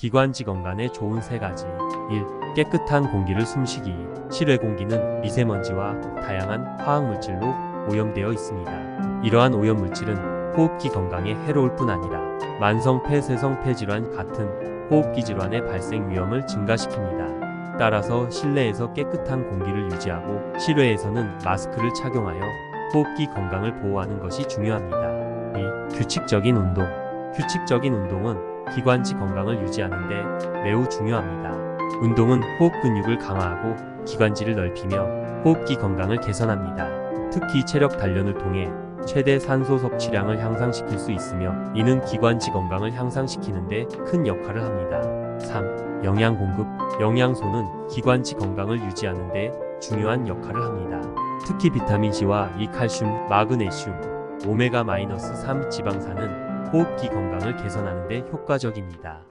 기관지 건강에 좋은 세 가지. 1. 깨끗한 공기를 숨쉬기. 실외 공기는 미세먼지와 다양한 화학물질로 오염되어 있습니다. 이러한 오염물질은 호흡기 건강에 해로울 뿐 아니라 만성 폐쇄성 폐질환 같은 호흡기 질환의 발생 위험을 증가시킵니다. 따라서 실내에서 깨끗한 공기를 유지하고 실외에서는 마스크를 착용하여 호흡기 건강을 보호하는 것이 중요합니다. 2. 규칙적인 운동. 규칙적인 운동은 기관지 건강을 유지하는데 매우 중요합니다. 운동은 호흡 근육을 강화하고 기관지를 넓히며 호흡기 건강을 개선합니다. 특히 체력 단련을 통해 최대 산소 섭취량을 향상시킬 수 있으며 이는 기관지 건강을 향상시키는데 큰 역할을 합니다. 3. 영양 공급. 영양소는 기관지 건강을 유지하는 데 중요한 역할을 합니다. 특히 비타민C와 이 칼슘, 마그네슘, 오메가-3 지방산은 호흡기 건강을 개선하는 데 효과적입니다.